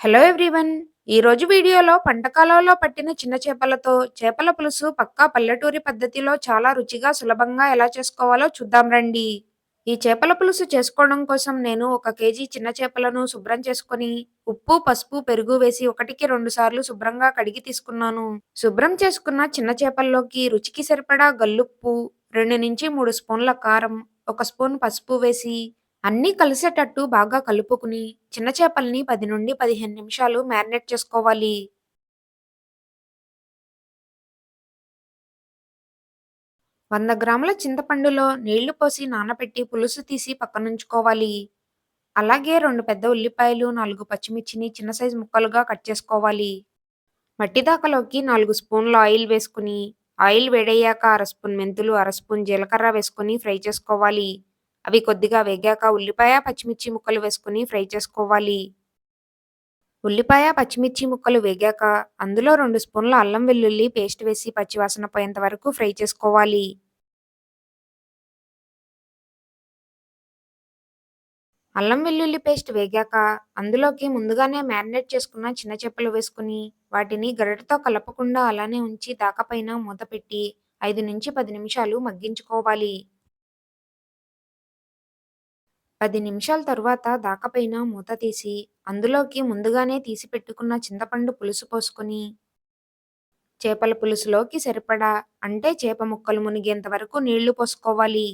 Hello everyone. ఈరోజు వీడియోలో పంటకాలంలో పట్టిన చిన్న చేపలతో చేపల పులుసు పక్కా పల్లెటూరి పద్ధతిలో చాలా రుచిగా సులభంగా ఎలా చేసుకోవాలో చూద్దాం రండి. ఈ చేపల పులుసు చేసుకోవడం కోసం నేను ఒక కేజీ చిన్న చేపలను శుభ్రం చేసుకొని ఉప్పు పసుపు పెరుగు వేసి ఒకటికి రెండు సార్లు శుభ్రంగా కడిగి తీసుకున్నాను. శుభ్రం చేసుకున్న చిన్న చేపల్లోకి రుచికి సరిపడా గల్లుప్పు రెండు నుంచి మూడు స్పూన్ల కారం ఒక స్పూన్ పసుపు వేసి అన్నీ కలిసేటట్టు బాగా కలుపుకుని చిన్న చేపల్ని పది నుండి పదిహేను నిమిషాలు మ్యారినేట్ చేసుకోవాలి. వంద గ్రాముల చింతపండులో నీళ్ళు పోసి నానబెట్టి పులుసు తీసి పక్కనుంచుకోవాలి. అలాగే రెండు పెద్ద ఉల్లిపాయలు నాలుగు పచ్చిమిర్చిని చిన్న సైజు ముక్కలుగా కట్ చేసుకోవాలి. మట్టి దాకలోకి నాలుగు స్పూన్ల ఆయిల్ వేసుకుని ఆయిల్ వేడయ్యాక అర స్పూన్ మెంతులు అర స్పూన్ జీలకర్ర వేసుకుని ఫ్రై చేసుకోవాలి. అవి కొద్దిగా వేగాక ఉల్లిపాయ పచ్చిమిర్చి ముక్కలు వేసుకుని ఫ్రై చేసుకోవాలి. ఉల్లిపాయ పచ్చిమిర్చి ముక్కలు వేగాక అందులో రెండు స్పూన్ల అల్లం వెల్లుల్లి పేస్ట్ వేసి పచ్చివాసన పోయేంత వరకు ఫ్రై చేసుకోవాలి. అల్లం వెల్లుల్లి పేస్ట్ వేగాక అందులోకి ముందుగానే మ్యారినేట్ చేసుకున్న చిన్న చెప్పులు వేసుకుని వాటిని గరిటతో కలపకుండా అలానే ఉంచి దాకపైన మూత పెట్టి ఐదు నుంచి పది నిమిషాలు మగ్గించుకోవాలి. పది నిమిషాల తరువాత దాకపైన మూత తీసి అందులోకి ముందుగానే తీసి పెట్టుకున్న చింతపండు పులుసు పోసుకొని చేపల పులుసులోకి సరిపడా అంటే చేప ముక్కలు మునిగేంత వరకు నీళ్ళు పోసుకోవాలి.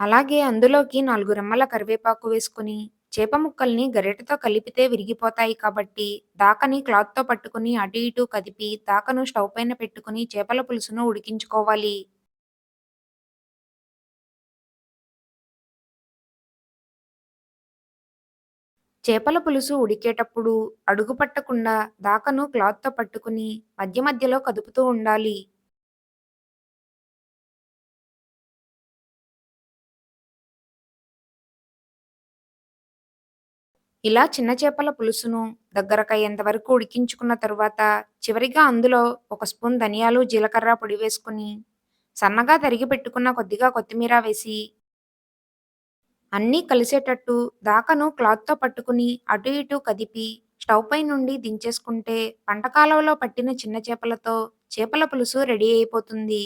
అలాగే అందులోకి నాలుగు రెమ్మల కరివేపాకు వేసుకుని చేప ముక్కల్ని గరిటెతో కలిపితే విరిగిపోతాయి కాబట్టి దాకని క్లాత్తో పట్టుకుని అటు ఇటు కదిపి దాకను స్టవ్ పైన పెట్టుకుని చేపల పులుసును ఉడికించుకోవాలి. చేపల పులుసు ఉడికేటప్పుడు అడుగు పట్టకుండా దాకను క్లాత్తో పట్టుకుని మధ్య మధ్యలో కదుపుతూ ఉండాలి. ఇలా చిన్న చేపల పులుసును దగ్గరకయ్యేంత వరకు ఉడికించుకున్న తరువాత చివరిగా అందులో ఒక స్పూన్ ధనియాలు జీలకర్ర పొడి వేసుకుని సన్నగా తరిగి పెట్టుకున్న కొద్దిగా కొత్తిమీర వేసి అన్నీ కలిసేటట్టు దాకను క్లాత్తో పట్టుకుని అటు ఇటు కదిపి స్టవ్ పై నుండి దించేసుకుంటే పంటకాలంలో పట్టిన చిన్న చేపలతో చేపల పులుసు రెడీ అయిపోతుంది.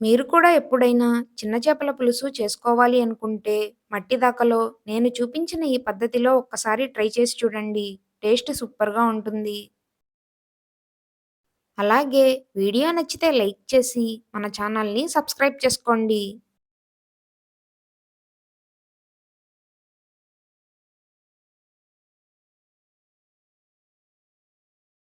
మీరు కూడా ఎప్పుడైనా చిన్న చేపల పులుసు చేసుకోవాలి అనుకుంటే మట్టి దాకలో నేను చూపించిన ఈ పద్ధతిలో ఒక్కసారి ట్రై చేసి చూడండి. టేస్ట్ సూపర్గా ఉంటుంది. అలాగే వీడియో నచ్చితే లైక్ చేసి మన ఛానల్ని సబ్స్క్రైబ్ చేసుకోండి.